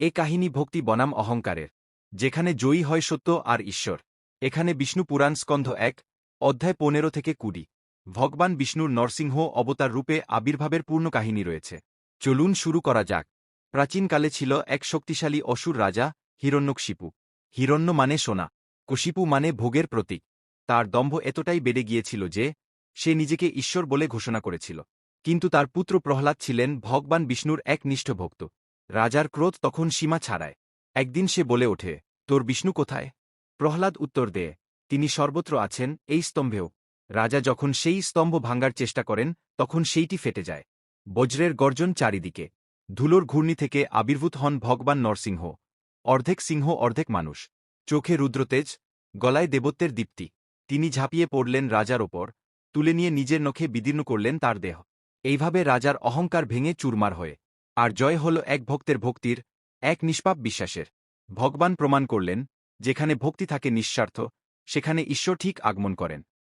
এ কাহিনী ভক্তি বনাম অহংকারের, যেখানে জয়ী হয় সত্য আর ঈশ্বর। এখানে বিষ্ণু পুরাণ স্কন্ধ এক, অধ্যায় পনেরো থেকে কুড়ি। ভগবান বিষ্ণুর নরসিংহ অবতার রূপে আবির্ভাবের পূর্ণ কাহিনী রয়েছে। চলুন শুরু করা যাক। প্রাচীনকালে ছিল এক শক্তিশালী অসুর রাজা, হিরণ্যকশিপু। হিরণ্য মানে সোনা, কশিপু মানে ভোগের প্রতীক। তার দম্ভ এতটাই বেড়ে গিয়েছিল যে, সে নিজেকে ঈশ্বর বলে ঘোষণা করেছিল। কিন্তু তার পুত্র প্রহ্লাদ ছিলেন ভগবান বিষ্ণুর এক নিষ্ঠ ভক্ত রাজার ক্রোধ তখন সীমা ছাড়ায়। একদিন সে বলে ওঠে, তোর বিষ্ণু কোথায়? প্রহ্লাদ উত্তর দেয়, তিনি সর্বত্র আছেন, এই স্তম্ভেও। রাজা যখন সেই স্তম্ভ ভাঙ্গার চেষ্টা করেন, তখন সেইটি ফেটে যায়। বজ্রের গর্জন চারিদিকে। ধুলোর ঘূর্ণি থেকে আবির্ভূত হন ভগবান নরসিংহ। অর্ধেক সিংহ, অর্ধেক মানুষ। চোখে রুদ্রতেজ, গলায় দেবত্বের দীপ্তি। তিনি ঝাঁপিয়ে পড়লেন রাজার ওপর, তুলে নিয়ে নিজের নখে বিদীর্ণ করলেন তার দেহ। এইভাবে রাজার অহংকার ভেঙে চুরমার হয়ে আর জয় হল এক ভক্তের ভক্তির, এক নিষ্পাপ বিশ্বাসের। ভগবান প্রমাণ করলেন, যেখানে ভক্তি থাকে নিঃস্বার্থ, সেখানে ঈশ্বর ঠিক আগমন করেন।